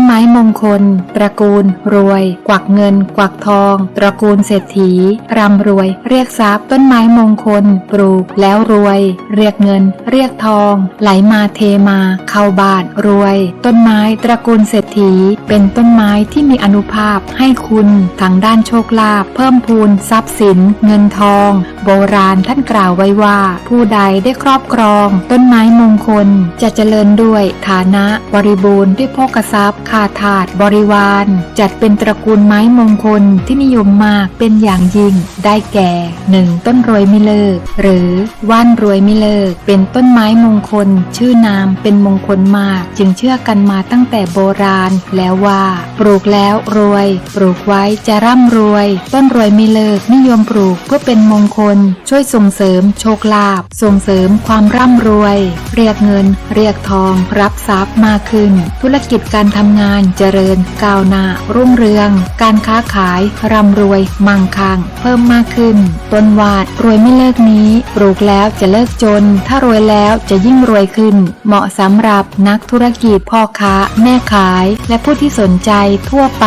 นไม้มงคล ตระกูล รวย กวักเงิน กวักทอง ตระกูลเศรษฐีร่ำรวย เรียกทรัพย์ต้นไม้มงคล ปลูกแล้วรวย เรียกเงิน เรียกทอง ไหลมาเทมา เข้าบาทรวย ต้นไม้ตระกูลเศรษฐี เป็นต้นไม้ที่มีอนุภาพให้คุณทางด้านโชคลาภเพิ่มพูนทรัพย์สิน เงินทอง โบราณท่านกล่าวไว้ว่า ผู้ใดได้ครอบครอง ต้นไม้มงคล จะเจริญด้วยฐานะบริบูรณ์ด้วยโภคทรัพย์ขาถาดบริวาร จัดเป็นตระกูลไม้มงคลที่นิยมมากเป็นอย่างยิ่ง ได้แก่ 1. ต้นรวยไม่เลิก หรือว่านรวยไม่เลิก เป็นต้นไม้มงคล ชื่อนามเป็นมงคลมาก จึงเชื่อกันมาตั้งแต่โบราณ แล้วว่า ปลูกแล้วรวย ปลูกไว้จะร่ำรวย ต้นรวยไม่เลิกนิยมปลูกเพื่อเป็นมงคล ช่วยส่งเสริมโชคลาภส่งเสริมความร่ำรวย เรียกเงิน เรียกทองรับทรัพย์มากขึ้น ธุรกิจการทำงานเจริญ ก้าวหน้า รุ่งเรือง การค้าขาย ร่ำรวย มั่งคั่ง เพิ่มมากขึ้น ต้นวาดรวยไม่เลิกนี้ ปลูกแล้วจะเลิกจน ถ้ารวยแล้วจะยิ่งรวยขึ้น เหมาะสำหรับนักธุรกิจพ่อค้า แม่ขาย และผู้ที่สนใจทั่วไป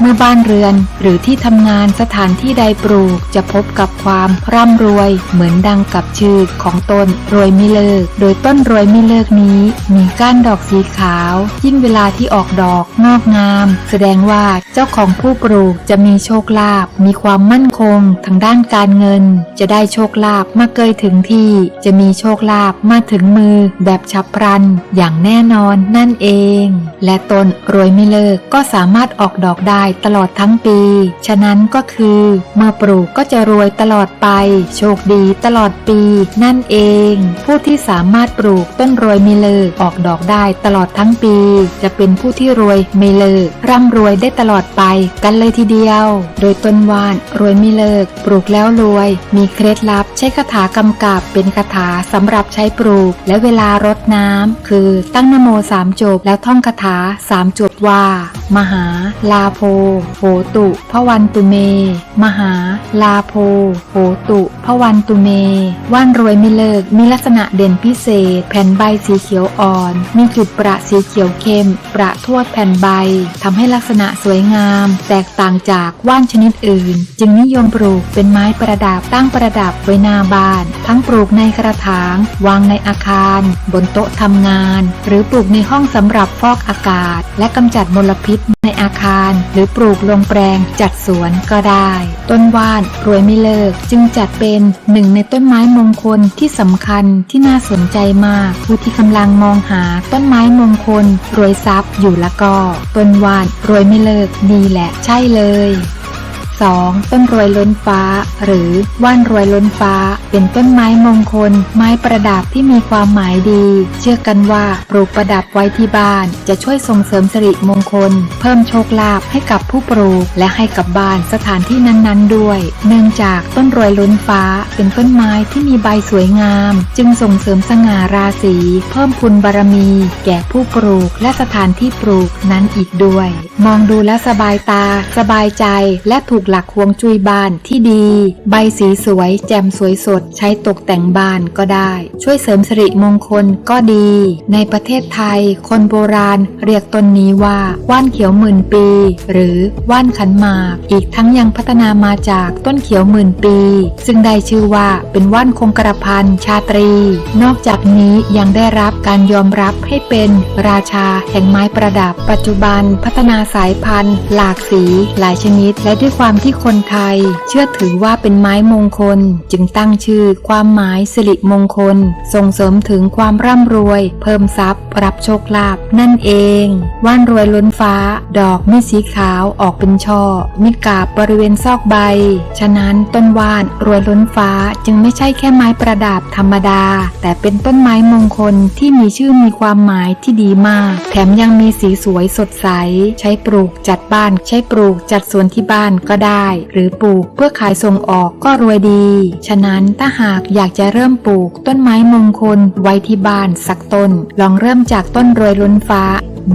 เมื่อบ้านเรือน หรือที่ทำงานสถานที่ใดปลูกจะพบกับความร่ำรวย เหมือนดังกับชื่อของต้นรวยไม่เลิก โดยต้นรวยไม่เลิกนี้ มีก้านดอกสีขาว ยิ่งเวลาที่ออกดอกอก งอกงาม แสดงว่าเจ้าของผู้ปลูกจะมีโชคลาภมีความมั่นคง ทางด้านการเงิน จะได้โชคลาภมาเกยถึงที่ จะมีโชคลาภมาถึงมือ แบบฉับพลัน อย่างแน่นอนนั่นเอง และตนรวยไม่เลิกก็สามารถออกดอกได้ตลอดทั้งปี ฉะนั้นก็คือ เมื่อปลูกก็จะรวยตลอดไป โชคดีตลอดปี นั่นเอง ผู้ที่สามารถปลูกต้นรวยไม่เลิกออกดอกได้ตลอดทั้งปี จะเป็นผู้ที่รวยไม่เลิก ร่ำรวยได้ตลอดไปกันเลยทีเดียว โดยต้นว่านรวยไม่เลิก ปลูกแล้วรวย มีเคล็ดลับใช้คาถากำกับเป็นคาถาสำหรับใช้ปลูก และเวลารดน้ำคือตั้งนโมสามจบแล้วท่องคาถาสามจบว่ามหาลาโพโหตุพวันตุเม มหาลาโพโหตุพวันตุเม ว่านรวยไม่เลิก มีลักษณะเด่นพิเศษ แผ่นใบสีเขียวอ่อน มีจุดประสีเขียวเข้ม ประทั่วแผ่นใบทำให้ลักษณะสวยงาม แตกต่างจากว่านชนิดอื่น จึงนิยมปลูกเป็นไม้ประดับตั้งประดับไว้หน้าบ้าน ทั้งปลูกในกระถาง วางในอาคาร บนโต๊ะทำงาน หรือปลูกในห้องสำหรับฟอกอากาศ และกำจัดมลพิษในอาคาร หรือปลูกลงแปลงจัดสวนก็ได้ ต้นว่านรวยไม่เลิก จึงจัดเป็นหนึ่งในต้นไม้มงคลที่สำคัญที่น่าสนใจมาก ผู้ที่กำลังมองหาต้นไม้มงคลรวยทรัพย์อยู่ละก็ ต้นว่านรวยไม่เลิกนี่แหละใช่เลย 2. ต้นรวยล้นฟ้า หรือว่านรวยล้นฟ้า เป็นต้นไม้มงคล ไม้ประดับที่มีความหมายดี เชื่อกันว่าปลูกประดับไว้ที่บ้าน จะช่วยส่งเสริมสิริมงคล เพิ่มโชคลาภให้กับผู้ปลูก และให้กับบ้านสถานที่นั้นๆ ด้วย เนื่องจากต้นรวยล้นฟ้า เป็นต้นไม้ที่มีใบสวยงาม จึงส่งเสริมสง่าราศีเพิ่มพุนบารมี แก่ผู้ปลูกและสถานที่ปลูกนั้นอีกด้วย มองดูแล้วสบายตา สบายใจและถูกหลักฮวงจุ้ยบ้านที่ดี ใบสีสวย แจ่มสวยสด ใช้ตกแต่งบ้านก็ได้ ช่วยเสริมสิริมงคลก็ดี ในประเทศไทย คนโบราณเรียกต้นนี้ว่าว่านเขียวหมื่นปี หรือว่านขันหมาก อีกทั้งยังพัฒนามาจากต้นเขียวหมื่นปี ซึ่งได้ชื่อว่าเป็นว่านคงกระพันชาตรี นอกจากนี้ยังได้รับการยอมรับให้เป็นราชาแห่งไม้ประดับ ปัจจุบันพัฒนาสายพันธุ์ หลากสี หลายชนิดและด้วยความที่คนไทย เชื่อถือว่าเป็นไม้มงคล จึงตั้งชื่อ ความหมายสิริมงคล ส่งเสริมถึงความร่ำรวย เพิ่มทรัพย์ รับโชคลาภนั่นเอง ว่านรวยล้นฟ้า ดอกมีสีขาวออกเป็นช่อ มีกาบบริเวณซอกใบ ฉะนั้นต้นว่านรวยล้นฟ้าจึงไม่ใช่แค่ไม้ประดับธรรมดา แต่เป็นต้นไม้มงคลที่มีชื่อมีความหมายที่ดีมาก แถมยังมีสีสวยสดใส ใช้ปลูกจัดบ้าน ใช้ปลูกจัดสวนที่บ้านก็ได้หรือปลูกเพื่อขายส่งออกก็รวยดี ฉะนั้นถ้าหากอยากจะเริ่มปลูกต้นไม้มงคลไว้ที่บ้านสักต้น ลองเริ่มจากต้นรวยล้นฟ้า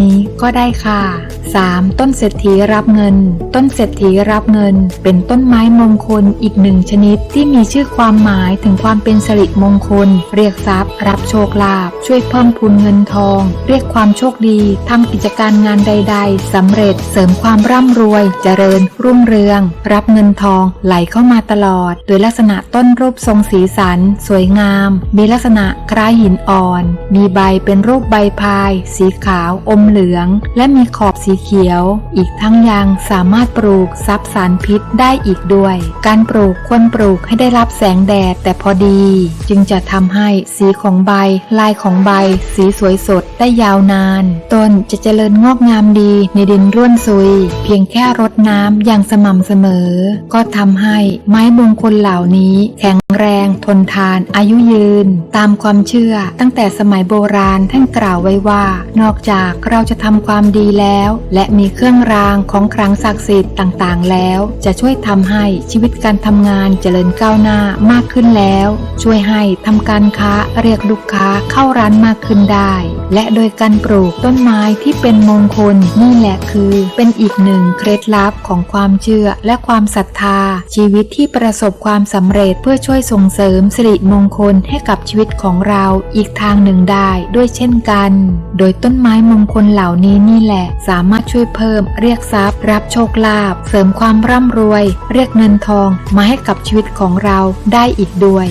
นี้ก็ได้ค่ะ 3. ต้นเศรษฐีรับเงิน ต้นเศรษฐีรับเงิน เป็นต้นไม้มงคลอีกหนึ่งชนิดที่มีชื่อความหมายถึงความเป็นสิริมงคล เรียกทรัพย์ รับโชคลาภช่วยเพิ่มพูนเงินทอง เรียกความโชคดีทำกิจการงานใด ๆสำเร็จเสริมความร่ำรวย เจริญ รุ่งเรือง รับเงินทองไหลเข้ามาตลอด โดยลักษณะต้นรูปทรงสีสัน สวยงาม มีลักษณะคล้ายหินอ่อน มีใบเป็นรูปใบพาย สีขาวอมมเหลือง และมีขอบสีเขียว อีกทั้งยังสามารถปลูกซับสารพิษได้อีกด้วย การปลูกควรปลูกให้ได้รับแสงแดดแต่พอดี จึงจะทำให้สีของใบ ลายของใบ สีสวยสดได้ยาวนาน ต้นจะเจริญงอกงามดีในดินร่วนซุย เพียงแค่รดน้ำอย่างสม่ำเสมอ ก็ทำให้ไม้มงคลเหล่านี้แข็ง แรง ทนทาน อายุยืน ตามความเชื่อ ตั้งแต่สมัยโบราณท่านกล่าวไว้ว่า นอกจากเราจะทำความดีแล้ว และมีเครื่องรางของครั้งศักดิ์สิทธิ์ต่างๆ แล้ว จะช่วยทำให้ชีวิตการทำงานเจริญก้าวหน้ามากขึ้นแล้ว ช่วยให้ทำการค้าเรียกลูกค้าเข้าร้านมากขึ้นได้ และโดยการปลูกต้นไม้ที่เป็นมงคลนี่แหละคือเป็นอีกหนึ่งเคล็ดลับของความเชื่อและความศรัทธา ชีวิตที่ประสบความสำเร็จเพื่อช่วยส่งเสริมสิริมงคลให้กับชีวิตของเราอีกทางหนึ่งได้ด้วยเช่นกัน โดยต้นไม้มงคลเหล่านี้นี่แหละ สามารถช่วยเพิ่ม เรียกทรัพย์ รับโชคลาภเสริมความร่ำรวย เรียกเงินทองมาให้กับชีวิตของเราได้อีกด้วย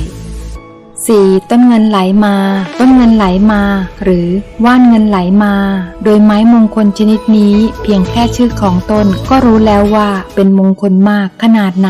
4. ต้นเงินไหลมา ต้นเงินไหลมา หรือว่านเงินไหลมา โดยไม้มงคลชนิดนี้ เพียงแค่ชื่อของต้นก็รู้แล้วว่าเป็นมงคลมากขนาดไหน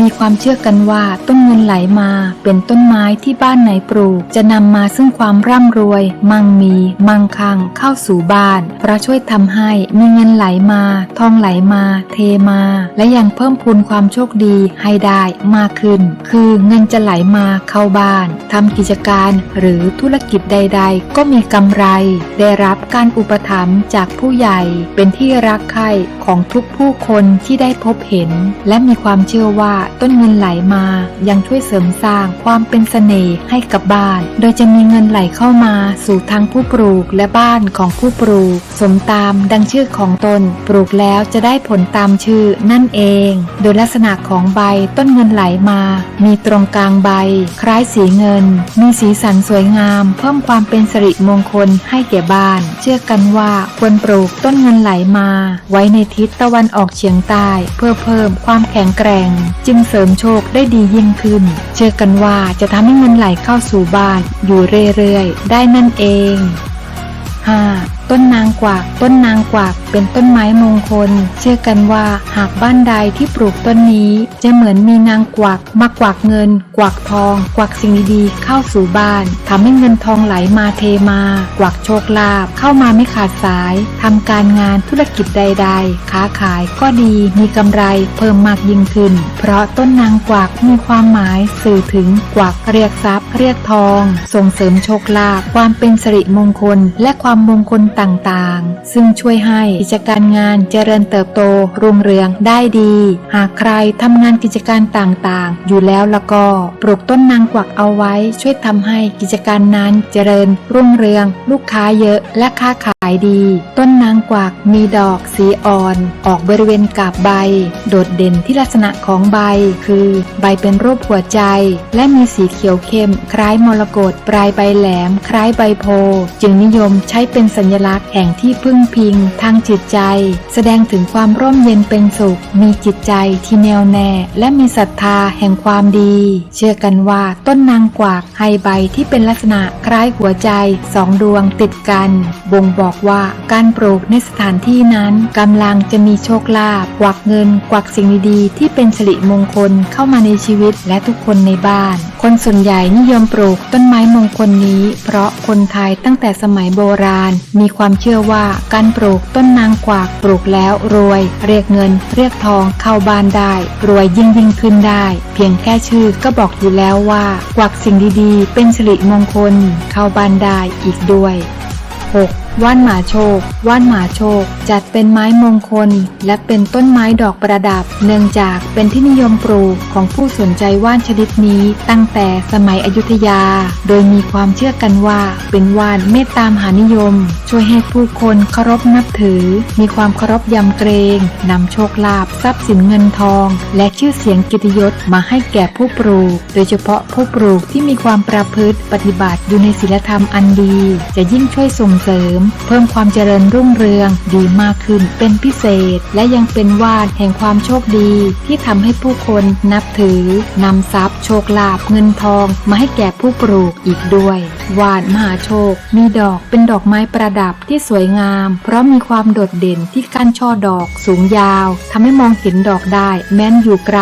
มีความเชื่อกันว่าต้นเงินไหลมา เป็นต้นไม้ที่บ้านไหนปลูก จะนำมาซึ่งความร่ำรวย มั่งมี มั่งคั่งเข้าสู่บ้าน เพราะช่วยทำให้มีเงินไหลมา ทองไหลมา เทมา และยังเพิ่มพูนความโชคดีให้ได้มากขึ้น คือเงินจะไหลมาเข้าบ้านทำกิจการหรือธุรกิจใด ๆ ก็มีกำไร ได้รับการอุปถัมภ์จากผู้ใหญ่ เป็นที่รักใคร่ของทุกผู้คนที่ได้พบเห็น และมีความเชื่อว่าต้นเงินไหลมา ยังช่วยเสริมสร้างความเป็นเสน่ห์ให้กับบ้าน โดยจะมีเงินไหลเข้ามาสู่ทางผู้ปลูกและบ้านของผู้ปลูก สมตามดังชื่อของตน ปลูกแล้วจะได้ผลตามชื่อนั่นเอง โดยลักษณะของใบต้นเงินไหลมา มีตรงกลางใบ คล้ายสีเงินมีสีสันสวยงาม เพิ่มความเป็นสิริมงคลให้แก่บ้าน เชื่อกันว่าควรปลูกต้นเงินไหลมา ไว้ในทิศตะวันออกเฉียงใต้ เพื่อเพิ่มความแข็งแกร่ง จึงเสริมโชคได้ดียิ่งขึ้น เชื่อกันว่าจะทำให้เงินไหลเข้าสู่บ้านอยู่เรื่อยๆ ได้นั่นเอง 5. ต้นนางกวัก ต้นนางกวักเป็นต้นไม้มงคล เชื่อกันว่าหากบ้านใดที่ปลูกต้นนี้ จะเหมือนมีนางกวักมากวักเงิน กวักทอง กวักสิ่งดีๆเข้าสู่บ้านทำให้เงินทองไหลมาเทมา กวักโชคลาภเข้ามาไม่ขาดสายทำการงานธุรกิจใด ๆ ค้าขายก็ดีมีกำไรเพิ่มมากยิ่งขึ้น เพราะต้นนางกวักมีความหมายสื่อถึงกวักเรียกทรัพย์ เรียกทอง ส่งเสริมโชคลาภความเป็นสิริมงคล และความมงคลต่างๆ ซึ่งช่วยให้กิจการงานเจริญเติบโตรุ่งเรืองได้ดี หากใครทำงานกิจการต่างๆ อยู่แล้วแล้วก็ ปลูกต้นนางกวักเอาไว้ ช่วยทำให้กิจการนั้นเจริญรุ่งเรือง ลูกค้าเยอะและค้าขาย ขายดี ต้นนางกวักมีดอกสีอ่อน ออกบริเวณกาบใบ โดดเด่นที่ลักษณะของใบ คือใบเป็นรูปหัวใจ และมีสีเขียวเข้ม คล้ายมรกตปลายใบแหลม คล้ายใบโพ จึงนิยมใช้เป็นสัญลักษณ์แห่งที่พึ่งพิง ทางจิตใจ แสดงถึงความร่มเย็นเป็นสุข มีจิตใจที่แน่วแน่ และมีศรัทธาแห่งความดี เชื่อกันว่าต้นนางกวักให้ใบที่เป็นลักษณะคล้ายหัวใจสองดวงติดกัน บ่งบอกว่าการปลูกในสถานที่นั้นกำลังจะมีโชคลาภกวักเงิน กวักสิ่งดีๆที่เป็นสิริมงคลเข้ามาในชีวิตและทุกคนในบ้าน คนส่วนใหญ่นิยมปลูกต้นไม้มงคลนี้ เพราะคนไทยตั้งแต่สมัยโบราณ มีความเชื่อว่าการปลูกต้นนางกวักปลูกแล้วรวย เรียกเงิน เรียกทองเข้าบ้านได้ รวยยิ่งยิ่งขึ้นได้ เพียงแค่ชื่อก็บอกอยู่แล้วว่า กวักสิ่งดีๆ เป็นสิริมงคลเข้าบ้านได้อีกด้วย 6. ว่านหมาโชคว่านหมาโชคจัดเป็นไม้มงคล และเป็นต้นไม้ดอกประดับ เนื่องจากเป็นที่นิยมปลูกของผู้สนใจว่านชนิดนี้ตั้งแต่สมัยอยุธยา โดยมีความเชื่อกันว่า เป็นว่านเมตตามหานิยม ช่วยให้ผู้คนเคารพนับถือ มีความเคารพยำเกรงนำโชคลาภทรัพย์สินเงินทอง และชื่อเสียงกิติยศมาให้แก่ผู้ปลูก โดยเฉพาะผู้ปลูกที่มีความประพฤติปฏิบัติอยู่ในศีลธรรมอันดี จะยิ่งช่วยส่งเสริมเพิ่มความเจริญรุ่งเรืองดีมากขึ้นเป็นพิเศษ และยังเป็นวาดแห่งความโชคดี ที่ทำให้ผู้คนนับถือนำทรัพย์ โชคลาภเงินทองมาให้แก่ผู้ปลูกอีกด้วย วาดมหาโชค มีดอกเป็นดอกไม้ประดับที่สวยงาม เพราะมีความโดดเด่นที่ก้านช่อดอกสูงยาวทำให้มองเห็นดอกได้แม้นอยู่ไกล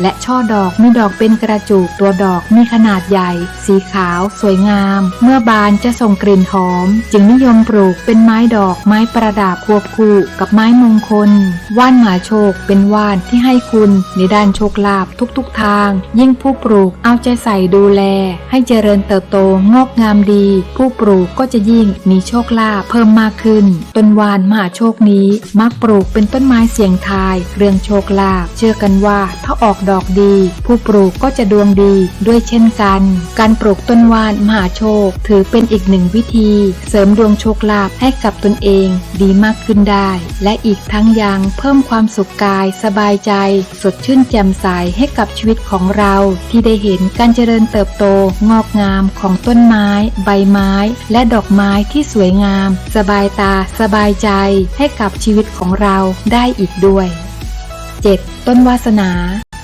และช่อดอกมีดอกเป็นกระจุกตัวดอกมีขนาดใหญ่ สีขาว สวยงาม เมื่อบานจะส่งกลิ่นหอม จึงนิยมปลูกเป็นไม้ดอกไม้ประดับควบคู่กับไม้มงคล ว่านหมาโชคเป็นว่านที่ให้คุณในด้านโชคลาภทุกๆทาง ยิ่งผู้ปลูกเอาใจใส่ดูแล ให้เจริญเติบโตงอกงามดี ผู้ปลูกก็จะยิ่งมีโชคลาภเพิ่มมากขึ้น ต้นวานมหาโชคนี้มักปลูกเป็นต้นไม้เสียงทายเรื่องโชคลาภเชื่อกันว่าถ้าออกดอกดี ผู้ปลูกก็จะดวงดีด้วยเช่นกัน การปลูกต้นวานมหาโชคถือเป็นอีกหนึ่งวิธี เสริมดวงโชคลาภให้กับตนเองดีมากขึ้นได้ และอีกทั้งยังเพิ่มความสุขกาย สบายใจ สดชื่นแจ่มใสให้กับชีวิตของเรา ที่ได้เห็นการเจริญเติบโตงอกงามของต้นไม้ ใบไม้ และดอกไม้ที่สวยงาม สบายตา สบายใจให้กับชีวิตของเราได้อีกด้วย 7. ต้นวาสนา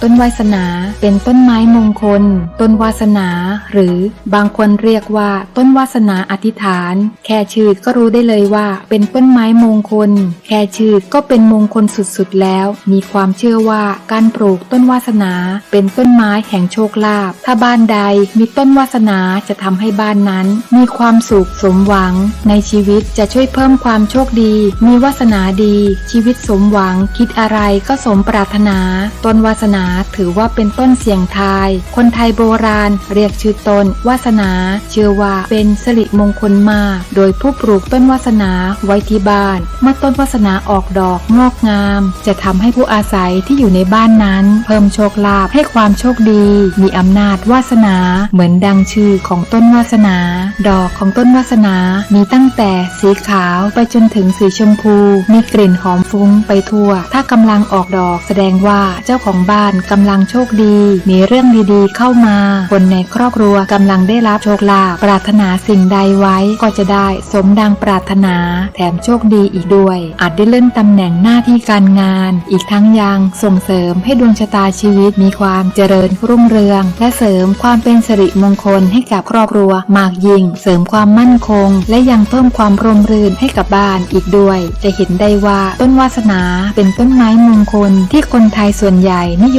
ต้นวาสนาเป็นต้นไม้มงคล ต้นวาสนา หรือบางคนเรียกว่า ต้นวาสนาอธิษฐาน แค่ชื่อก็รู้ได้เลยว่า เป็นต้นไม้มงคล แค่ชื่อก็เป็นมงคลสุดๆแล้ว มีความเชื่อว่าการปลูกต้นวาสนา เป็นต้นไม้แห่งโชคลาภถ้าบ้านใดมีต้นวาสนาจะทำให้บ้านนั้น มีความสุขสมหวัง ในชีวิตจะช่วยเพิ่มความโชคดี มีวาสนาดี ชีวิตสมหวัง คิดอะไรก็สมปรารถนา ต้นวาสนาถือว่าเป็นต้นเสียงทาย คนไทยโบราณเรียกชื่อต้นวาสนา เชื่อว่าเป็นสิริมงคลมา โดยผู้ปลูกต้นวาสนาไว้ที่บ้าน เมื่อต้นวาสนาออกดอกงอกงาม จะทำให้ผู้อาศัยที่อยู่ในบ้านนั้น เพิ่มโชคลาภให้ความโชคดี มีอำนาจวาสนาเหมือนดังชื่อของต้นวาสนา ดอกของต้นวาสนามีตั้งแต่สีขาวไปจนถึงสีชมพู มีกลิ่นหอมฟุ้งไปทั่ว ถ้ากำลังออกดอกแสดงว่าเจ้าของบ้านกำลังโชคดี มีเรื่องดีๆ เข้ามา คนในครอบครัวกำลังได้รับโชคลาภปรารถนาสิ่งใดไว้ก็จะได้สมดังปรารถนา แถมโชคดีอีกด้วย อาจได้เลื่อนตำแหน่งหน้าที่การงาน อีกทั้งยังส่งเสริมให้ดวงชะตาชีวิตมีความเจริญรุ่งเรือง และเสริมความเป็นสิริมงคลให้กับครอบครัวมากยิ่ง เสริมความมั่นคง และยังเพิ่มความร่มรื่นให้กับบ้านอีกด้วย จะเห็นได้ว่าต้นวาสนาเป็นต้นไม้มงคลที่คนไทยส่วนใหญ่นิย